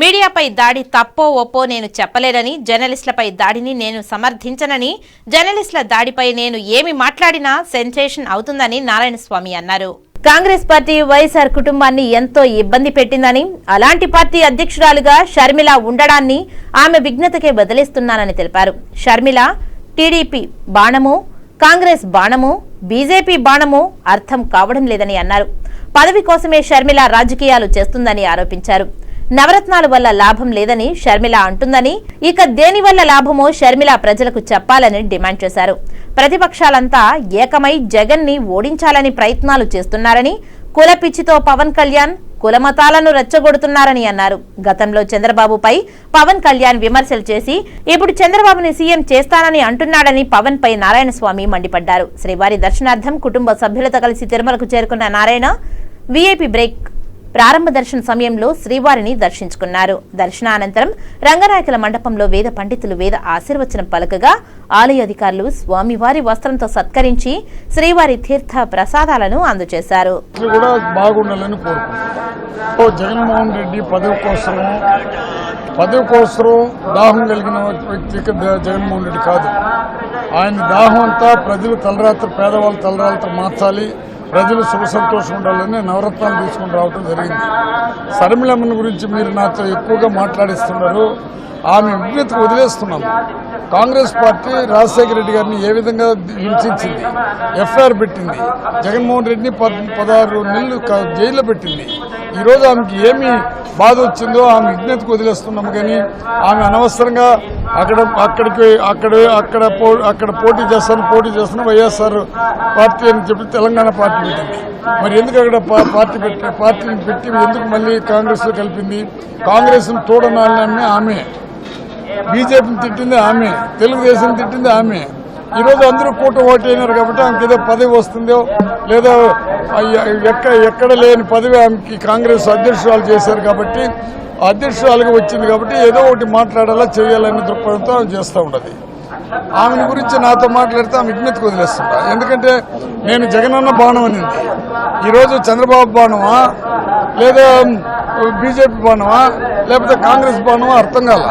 మీడియాపై దాడి తప్పో ఒప్పో నేను చెప్పలేనని జర్నలిస్టులపై దాడిని నేను సమర్థించనని జర్నలిస్టుల దాడిపై నేను ఏమి మాట్లాడినా సెన్సేషన్ అవుతుందని నారాయణస్వామి అన్నారు. కాంగ్రెస్ పార్టీ వైఎస్ఆర్ కుటుంబాన్ని ఎంతో ఇబ్బంది పెట్టిందని అలాంటి పార్టీ అధ్యక్షురాలుగా షర్మిల ఉండడాన్ని ఆమె విఘ్నతకే బదిలిస్తున్నానని తెలిపారు. షర్మిల టీడీపీ బాణము కాంగ్రెస్ బాణము బీజేపీ బాణము అర్థం కావడం లేదని అన్నారు. పదవి కోసమే షర్మిల రాజకీయాలు చేస్తుందని ఆరోపించారు. నవరత్నాల వల్ల లాభం లేదని షర్మిల అంటుందని ఇక దేని వల్ల లాభమో షర్మిల ప్రజలకు చెప్పాలని డిమాండ్ చేశారు. ప్రతిపక్షాలంతా ఏకమై జగన్ని ఓడించాలని ప్రయత్నాలు చేస్తున్నారని కుల పిచ్చితో పవన్ కళ్యాణ్ కులమతాలను రెచ్చగొడుతున్నారని అన్నారు. గతంలో చంద్రబాబుపై పవన్ కళ్యాణ్ విమర్శలు చేసి ఇప్పుడు చంద్రబాబుని సీఎం చేస్తానని అంటున్నాడని పవన్ పై నారాయణస్వామి మండిపడ్డారు. శ్రీవారి దర్శనార్థం కుటుంబ సభ్యులతో కలిసి తిరుమలకు చేరుకున్న నారాయణ వీఐపీ బ్రేక్ ప్రారంభ దర్శన సమయంలో శ్రీవారిని దర్శించుకున్నారు. దర్శనానంతరం రంగనాయకుల మండపంలో వేద పండితులు వేద ఆశీర్వచనం పలకగా ఆలయ అధికారులు స్వామివారి వస్త్రంతో సత్కరించి శ్రీవారి తీర్థ ప్రసాదాలను అందజేశారు. ఓ జగన్మోహన్ రెడ్డి పదవి కోసం పదవి కోసం దాహం కలిగిన వ్యక్తికి జగన్మోహన్ రెడ్డి కాదు. ఆయన దాహం అంతా ప్రజలు తలరాత్రి పేదవాళ్ళు తలరాత్రి మార్చాలి. ప్రజలు సుఖ సంతోషం ఉండాలని నవరత్నాలు తీసుకుని రావడం జరిగింది. శర్మిలమ్మని గురించి మీరు నాతో ఎక్కువగా మాట్లాడిస్తున్నారు. ఆమె విజ్ఞతకు వదిలేస్తున్నాం. కాంగ్రెస్ పార్టీ రాజశేఖర రెడ్డి గారిని ఏ విధంగా హింసించింది? ఎఫ్ఐఆర్ పెట్టింది. జగన్మోహన్ రెడ్డిని పదహారు నెలలు జైల్లో పెట్టింది. ఈరోజు ఆమెకి ఏమి బాధ వచ్చిందో ఆమె విజ్ఞతకు వదిలేస్తున్నాం కానీ ఆమె అనవసరంగా అక్కడ అక్కడికి అక్కడ అక్కడ పో అక్కడ పోటీ చేస్తాను పోటీ చేస్తాను వైఎస్ఆర్ పార్టీ అని చెప్పి తెలంగాణ పార్టీ పెట్టింది. మరి ఎందుకు అక్కడ పార్టీ పెట్టి పార్టీని పెట్టి ఎందుకు మళ్ళీ కాంగ్రెస్లో కలిపింది? కాంగ్రెస్ను తోడనాలని ఆమె. బీజేపీని తిట్టింది ఆమె. తెలుగుదేశం తిట్టింది ఆమె. ఈరోజు అందరూ కూట ఓటు అయినారు కాబట్టి ఆమెకి ఏదో పదవి వస్తుందో లేదా ఎక్కడ ఎక్కడ లేని పదవి ఆమెకి కాంగ్రెస్ అధ్యక్షురాలు చేశారు కాబట్టి అధ్యక్షురాలుగా వచ్చింది కాబట్టి ఏదో ఒకటి మాట్లాడాలా చేయాలనే దృక్పథంతో ఆమె చేస్తూ ఉండదు ఆమెను గురించి నాతో మాట్లాడితే ఆమె విజ్ఞతకు వదిలేస్తుంటా ఎందుకంటే నేను జగనన్న బాణం అనింది. ఈరోజు చంద్రబాబు బాణమా? లేదా బీజేపీ బాణమా? లేకపోతే కాంగ్రెస్ బాణమా? అర్థం కాల?